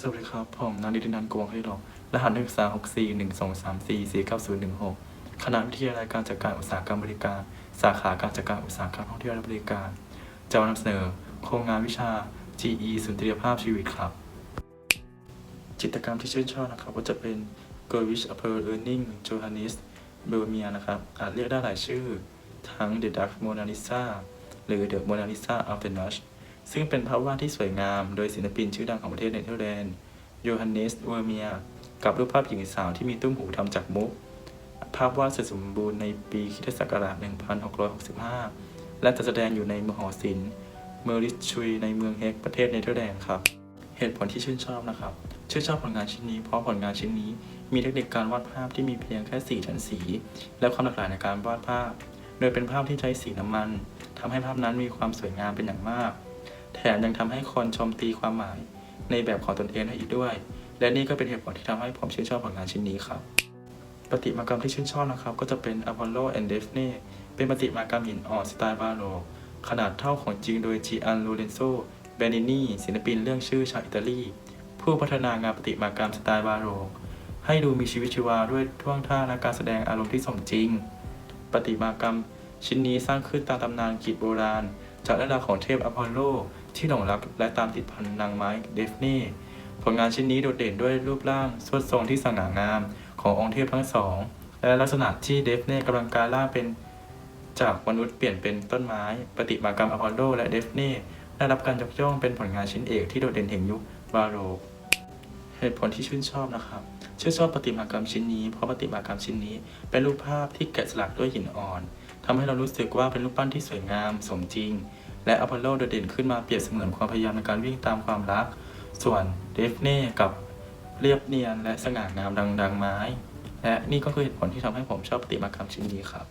สวัสดีครับ ผมนาริตินันท์กวงให้หลอกรหัสนักศึกษา 6 4 1 2 3 4 4 9 0 1 6 คณะวิทยาลัยการจัดการอุตสาหกรรมบริการ สาขาการจัดการอุตสาหกรรมท่องเที่ยวและบริการ จะมานำเสนอ โครงงานวิชา GE สุนทรียภาพชีวิตครับ จิตรกรรมที่ชื่นชอบนะครับ ก็จะเป็น g o r w i c h a p e r Learning Johannes b e r m i a นะครับ อาจเรียกได้หลายชื่อ ทั้ง The Dutch Mona Lisa หรือ The Mona Lisa of the Dutch ซึ่งเป็นภาพวาดที่สวยงาม โดยศิลปินชื่อดังของประเทศเนเธอร์แลนด์โยฮันเนสเวอร์เมียกับรูปภาพหญิงสาวที่มีตุ้มหูทำจากมุก ภาพวาดเสร็จสมบูรณ์ในปีคิศักราช 1665 และจัดแสดงอยู่ในมหอศิลป์เมอริชชุยในเมืองเฮกประเทศเนเธอร์แลนด์ครับ เหตุผลที่ชื่นชอบนะครับ ชื่นชอบผลงานชิ้นนี้เพราะผลงานชิ้นนี้ มีเทคนิคการวาดภาพที่มีเพียงแค่4ชั้นสี และความหลากหลายในการวาดภาพ โดยเป็นภาพที่ใช้สีน้ำมันทำให้ภาพนั้นมีความสวยงามเป็นอย่างมาก แถมยังทำให้คนชมตีความหมาย ในแบบของตนเองได้อีกด้วย และนี่ก็เป็นเหตุผลที่ทำให้ผมชื่นชอบผลงานชิ้นนี้ครับประติมากรรมที่ชื่นชอบนะครับ ก็จะเป็น Apollo and Daphne เป็นประติมากรรมหินอ่อนสไตล์บาโรกขนาดเท่าของจริงโดย Gian Lorenzo Bernini ศิลปินเรื่องชื่อชาวอิตาลี ผู้พัฒนางานประติมากรรมสไตล์บาโรกให้ดูมีชีวิตชีวาด้วยท่วงท่าและการแสดงอารมณ์ที่สมจริงประติมากรรมชิ้นนี้สร้างขึ้นตามตำนานกรีกโบราณ จากเรื่องราวของเทพอพอลโลที่หลงรักและตามติดพันนางไม้เดฟเน่ผลงานชิ้นนี้โดดเด่นด้วยรูปร่างสวดทรงที่สง่างามขององค์เทพทั้งสอง และลักษณะที่เดฟเน่กำลังกายร่าเป็นจากมนุษย์เปลี่ยนเป็นต้นไม้ ปฏิมากรรมอพอลโลและเดฟเน่ได้รับการยกย่องเป็นผลงานชิ้นเอกที่โดดเด่นแห่งยุคบาโรกเหตุผลที่ชื่นชอบนะครับ ชื่นชอบประติมากรรมชิ้นนี้เพราะประติมากรรมชิ้นนี้ เป็นรูปภาพที่แกะสลักด้วยหินอ่อน ทำให้เรารู้สึกว่าเป็นรูปปั้นที่สวยงาม สมจริง และอพอลโลโดดเด่นขึ้นมาเปรียบเสมือนความพยายามในการวิ่งตามความรัก ส่วนเดฟเน่กับเรียบเนียนและสง่างามดังดังไม้ และนี่ก็คือเหตุผลที่ทำให้ผมชอบประติมากรรมชิ้นนี้ครับ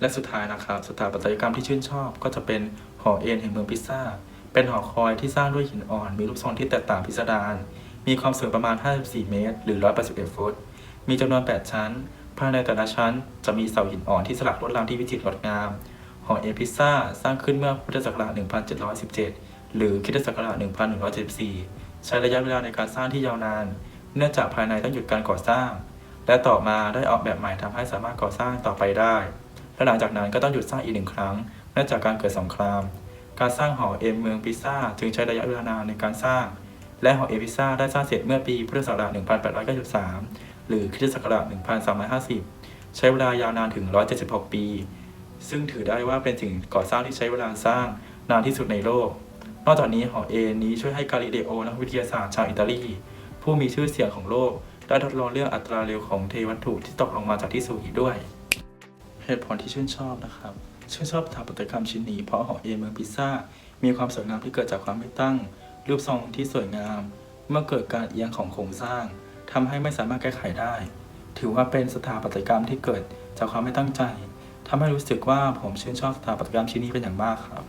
และสุดท้ายนะครับสถาปัตยกรรมที่ชื่นชอบ ก็จะเป็นหอเอ็นแห่งเมืองพิซซ่า เป็นหอคอยที่สร้างด้วยหินอ่อน มีรูปทรงที่แตกต่างพิสดาร มีความสูงประมาณ 54 เมตร หรือ 181 ฟุต มีจำนวน 8 ชั้นภายในแต่ละชั้นจะมีเสาหินอ่อนที่สลักลวดลายที่วิจิตรงดงาม หอเอพิซ่าสร้างขึ้นเมื่อพุทธศักราช 1717 หรือคริสตศักราช 1174 ใช้ระยะเวลาในการสร้างที่ยาวนาน เนื่องจากภายในต้องหยุดการก่อสร้าง และต่อมาได้ออกแบบใหม่ทำให้สามารถก่อสร้างต่อไปได้ และหลังจากนั้นก็ต้องหยุดสร้างอีกหนึ่งครั้ง เนื่องจากการเกิดสงคราม การสร้างหอเอ็มเมืองพิซ่าจึงใช้ระยะเวลานานในการสร้าง และหอเอพิซ่าได้สร้างเสร็จเมื่อปีพุทธศักราช 1893 หรือคริสตศักราช 1350 ใช้เวลายาวนานถึง 176 ปี ซึ่งถือได้ว่าเป็นสิ่งก่อสร้างที่ใช้เวลาสร้างนานที่สุดในโลก นอกจากนี้หอเอนี้ช่วยให้กาลิเลโอนักวิทยาศาสตร์ชาวอิตาลี ผู้มีชื่อเสียงของโลก ได้ทดลองเรื่องอัตราเร็วของเทวัตถุที่ตกลงมาจากที่สูงอีกด้วย เหตุผลที่ชื่นชอบนะครับ ชื่นชอบสถาปัตยกรรมชิ้นนี้เพราะหอเอเมืองพิซซ่า มีความสวยงามที่เกิดจากความไม่ตั้ง รูปทรงที่สวยงาม เมื่อเกิดการเอียงของโครงสร้าง ทำให้ไม่สามารถแก้ไขได้ ถือว่าเป็นสถาปัตยกรรมที่เกิดจากความไม่ตั้งใจทำให้รู้สึกว่าผมชื่นชอบสถาปัตยกรรมชิ้นนี้เป็นอย่างมากครับ